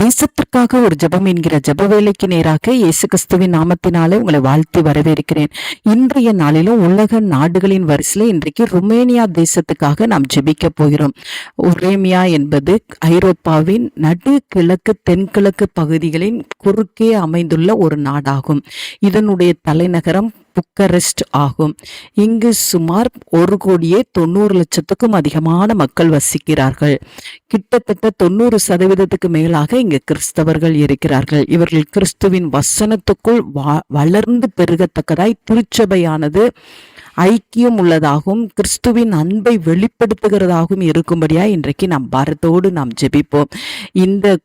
தேசத்திற்காக ஒரு ஜெபம் என்கிற ஜப வேலைக்கு நேராக இயேசு கிறிஸ்துவின் நாமத்தினாலே உங்களை வாழ்த்தி வரவேற்கிறேன். இன்றைய நாளிலும் உலக நாடுகளின் வரிசையில் இன்றைக்கு ருமேனியா தேசத்துக்காக நாம் ஜெபிக்க போகிறோம். உரேமியா என்பது ஐரோப்பாவின் நடு கிழக்கு தென்கிழக்கு பகுதிகளின் குறுக்கே அமைந்துள்ள ஒரு நாடாகும். இதனுடைய தலைநகரம் புக்கரெஸ்ட் ஆகும். இங்கு சுமார் ஒரு கோடியே தொண்ணூறு லட்சத்துக்கும் அதிகமான மக்கள் வசிக்கிறார்கள். கிட்டத்தட்ட தொண்ணூறு சதவீதத்துக்கு மேலாக இங்கு கிறிஸ்தவர்கள் இருக்கிறார்கள். இவர்கள் கிறிஸ்துவின் வசனத்துக்குள் வ- வளர்ந்து பெருகத்தக்கதாய் திருச்சபையானது ஐக்கியம் உள்ளதாகவும் கிறிஸ்துவின் அன்பை வெளிப்படுத்துகிறதாகவும் இருக்கும்படியா இன்றைக்கு நாம் பாரத்தோடு நாம் ஜெபிப்போம். இந்த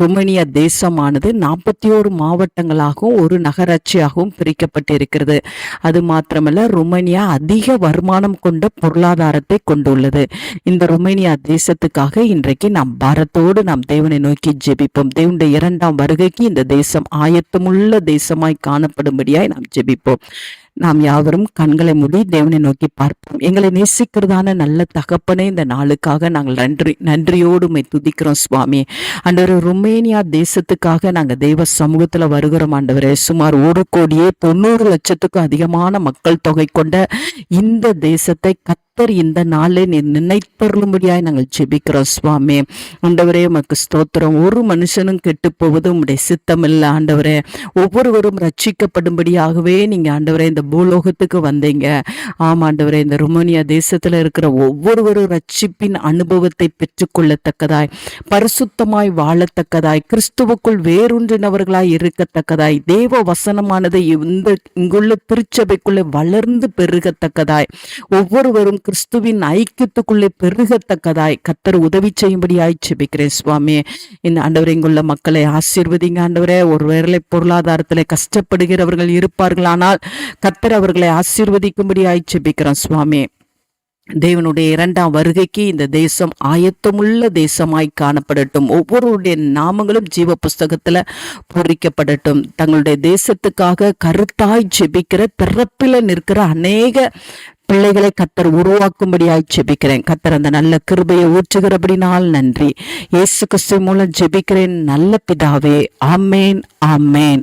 ருமேனியா தேசமானது நாற்பத்தி ஓரு மாவட்டங்களாகவும் ஒரு நகராட்சியாகவும் பிரிக்கப்பட்டிருக்கிறது. அது மாத்திரமல்ல ருமேனியா அதிக வருமானம் கொண்ட பொருளாதாரத்தை கொண்டுள்ளது. இந்த ருமேனியா தேசத்துக்காக இன்றைக்கு நாம் பாரத்தோடு நாம் தேவனை நோக்கி ஜெபிப்போம். தேவனுடைய இரண்டாம் வருகைக்கு இந்த தேசம் ஆயத்தமுள்ள தேசமாய் காணப்படும்படியாய் நாம் ஜெபிப்போம். நாம் யாவரும் கண்களை மூடி தேவனை நோக்கி பார்ப்போம். எங்களை நேசிக்கிறதான நல்ல தகப்பனே இந்த நாளுக்காக நாங்கள் நன்றி நன்றியோடு துதிக்கிறோம் சுவாமி. அண்டவர் ருமேனியா தேசத்துக்காக நாங்கள் தெய்வ சமூகத்தில் வருகிறோம் ஆண்டவரே. சுமார் ஒரு கோடியே தொண்ணூறு லட்சத்துக்கும் அதிகமான மக்கள் தொகை கொண்ட இந்த தேசத்தை கத்தர் இந்த நாளே நீ நினைத்தருளும்படியாய் நாங்கள் ஜெபிக்கிறோம் சுவாமி. ஆண்டவரே உமக்கு ஸ்தோத்திரம். ஒரு மனுஷனும் கெட்டு போவது உங்களுடைய சித்தம் இல்லை ஆண்டவரே. ஒவ்வொருவரும் ரட்சிக்கப்படும்படியாகவே நீங்க ஆண்டவரே இந்த பூலோகத்துக்கு வந்தீங்க. ஆமா ஆண்டவரே இந்த ருமோனியா தேசத்துல இருக்கிற ஒவ்வொருவரும் ரட்சிப்பின் அனுபவத்தை பெற்றுக்கொள்ளத்தக்கதாய் பரிசுத்தமாய் வாழத்தக்கதாய் கிறிஸ்துவுக்குள் வேரூன்றினவர்களாய் இருக்கத்தக்கதாய் தேவ வசனமானது இந்த இங்குள்ள திருச்சபைக்குள்ளே வளர்ந்து பெருகத்தக்கதாய் ஒவ்வொருவரும் கிறிஸ்துவின் ஐக்கியத்துக்குள்ளே பெருகத்தக்கதாய் கத்தர் உதவி செய்யும்படியாய் செபிக்கிறேன் சுவாமி இந்த ஆண்டவரை இங்குள்ள மக்களை ஆசீர்வதிங்க ஆண்டவரே. ஒருவேளை பொருளாதாரத்தில் கஷ்டப்படுகிறவர்கள் இருப்பார்களானால் கத்தர் அவர்களை ஆசீர்வதிக்கும்படியாய் செபிக்கிறோம் சுவாமி தேவனுடைய இரண்டாம் வருகைக்கு இந்த தேசம் ஆயத்தமுள்ள தேசமாய் காணப்படட்டும். ஒவ்வொருவருடைய நாமங்களும் ஜீவ புஸ்தகத்துல பொறிக்கப்படட்டும். தங்களுடைய தேசத்துக்காக கருத்தாய் ஜெபிக்கிற பிறப்பில நிற்கிற அநேக பிள்ளைகளை கத்தர் உருவாக்கும்படியாய் ஜெபிக்கிறேன். கத்தர் அந்த நல்ல கிருபையை ஊற்றுகிறபடினால் நன்றி. இயேசு கிறிஸ்து மூலம் ஜெபிக்கிறேன். நல்ல பிதாவே ஆமேன் ஆமேன்.